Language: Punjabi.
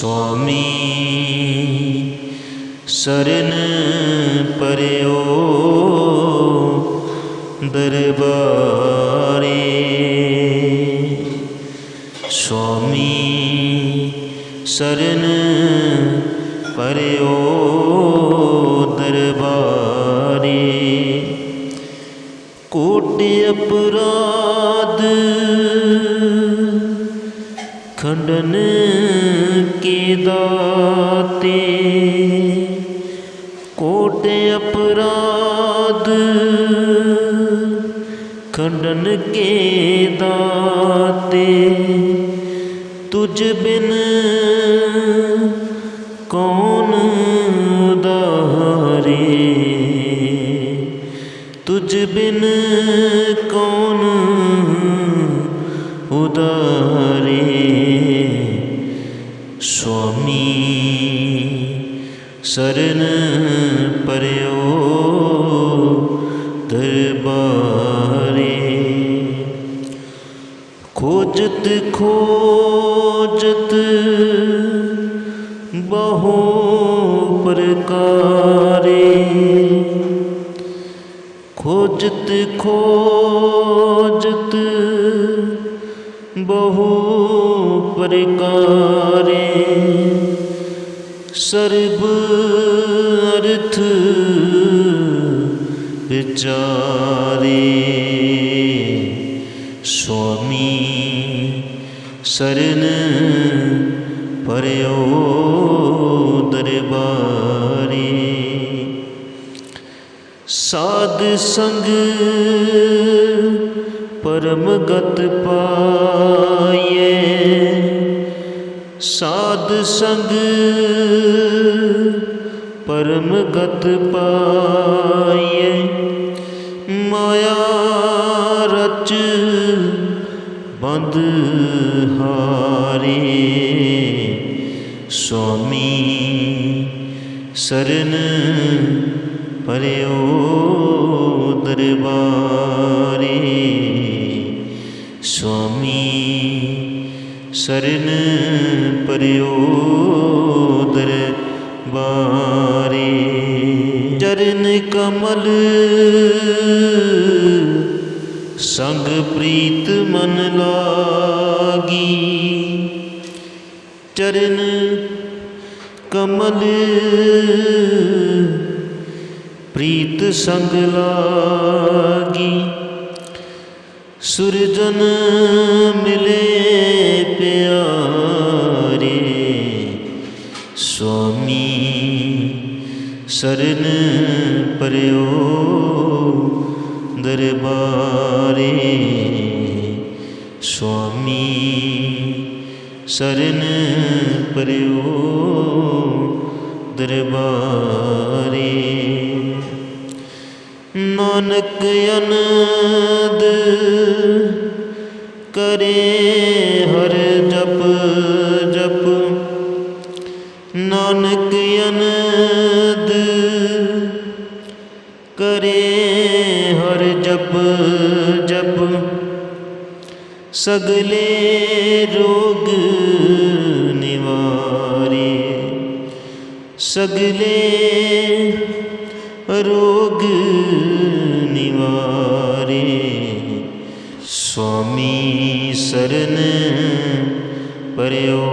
ਸੁਆਮੀ ਸਰਨ ਪਰਿਓ ਦਰਬਾਰੇ। ਸੁਆਮੀ ਸਰਨ ਪਰਿਓ ਦਰਬਾਰੇ। ਕੋਟ ਅਪਰਾਧ ਖੰਡਨ ਕੇ ਦਾਤੇ? ਕੋਟ ਅਪਰਾਧ ਖੰਡਨ ਕੇ ਦਾਤੇ? ਤੁਝ ਬਿਨ ਕੌਣ ਉਦਾਰੇ ਤੁਝ ਬਿਨ ਕੌਣ ਉਦਾਰੇ ਸਰਨ ਪਰਿਓ ਦਰਬਾਰੇ ਖੋਜਤ ਖੋਜਤ ਬਹੁ ਪ੍ਰਕਾਰੇ ਖੋਜਤ ਖੋਜਤ ਬਹੁ ਪ੍ਰਕਾਰੇ ਸਰਬ ਅਰਥ ਵਿਚਾਰੇ। ਸੁਆਮੀ ਸਰਨ ਪਰਿਓ ਦਰਬਾਰੀ। ਸਾਧ ਸੰਗ ਪਰਮ ਗਤ ਪਾਈਏ ਸਾਧ ਸੰਗ ਪਰਮ ਗਤ ਪਾਈਏ ਮਾਇਆ ਰਚ ਬੰਦ ਹਾਰੇ। ਸੁਆਮੀ ਸਰਨ ਪਰਿਓ ਦਰਬਾਰੇ। ਸੁਆਮੀ ਸਰਨ ਪਰਿਓ ਦਰਬਾਰੇ। ਚਰਨ ਕਮਲ ਸੰਗ ਪ੍ਰੀਤ ਮਨ ਲਾਗੀ। ਚਰਨ ਕਮਲ ਪ੍ਰੀਤ ਸੰਗ ਲਾਗੀ। ਸੁਰਜਨ ਮਿਲੇ ਪਿਆ। ਸਰਨ ਪਰਿਓ ਦਰਬਾਰੇ। ਸੁਆਮੀ ਸਰਨ ਪਰਿਓ ਦਰਬਾਰੇ। ਨਾਨਕ ਅਨੰਦ ਕਰੇ ਹਰ ਜਪ ਜਪ ਸਗਲੇ ਰੋਗ ਨਿਵਾਰੇ ਸਗਲੇ ਰੋਗ ਨਿਵਾਰੇ ਸੁਆਮੀ ਸਰਨ ਪਰਿਓ